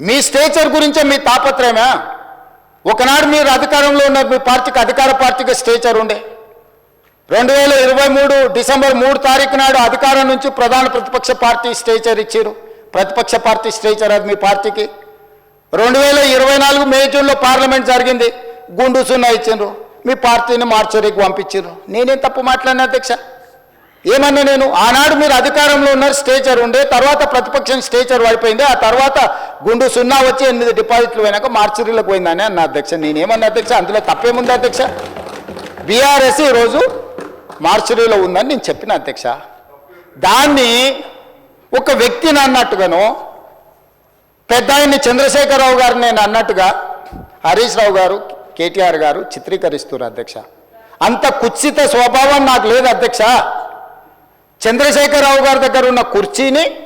మీ stature గురించే మీ తాపత్రయమా? ఒకనాడు మీరు అధికారంలో ఉన్న మీ పార్టీకి అధికార పార్టీకి స్టేచర్ ఉండే. రెండు వేల ఇరవై మూడు డిసెంబర్ మూడు తారీఖు నాడు అధికారం నుంచి ప్రధాన ప్రతిపక్ష పార్టీ స్టేచర్ ఇచ్చారు. ప్రతిపక్ష పార్టీ స్టేచర్ అది మీ పార్టీకి. రెండు వేల ఇరవై నాలుగు మే జూన్లో పార్లమెంట్ జరిగింది. గుండు సున్నా ఇచ్చిండ్రు. మీ పార్టీని మార్చరీకి పంపించారు నేనేం తప్పు మాట్లాడిన అధ్యక్ష? ఏమన్నా నేను? ఆనాడు మీరు అధికారంలో ఉన్నారు స్టేచర్ ఉండే. తర్వాత ప్రతిపక్షం స్టేచర్ పడిపోయింది. ఆ తర్వాత గుండు సున్నా వచ్చి ఎనిమిది డిపాజిట్లు పోయినాక మార్చరీలకు పోయిందని అన్న అధ్యక్ష. నేనేమన్నా అధ్యక్ష? అందులో తప్పేముంది అధ్యక్ష? బీఆర్ఎస్ ఈరోజు మార్చరీలో ఉందని నేను చెప్పిన అధ్యక్ష. దాన్ని ఒక వ్యక్తిని అన్నట్టుగాను పెద్ద ఆయన్ని చంద్రశేఖరరావు గారు నేను అన్నట్టుగా హరీష్ రావు గారు కేటీఆర్ గారు చిత్రీకరిస్తున్నారు అధ్యక్ష. అంత కుత్సిత స్వభావం నాకు లేదు అధ్యక్ష. చంద్రశేఖరరావు గారి దగ్గర ఉన్న కుర్చీని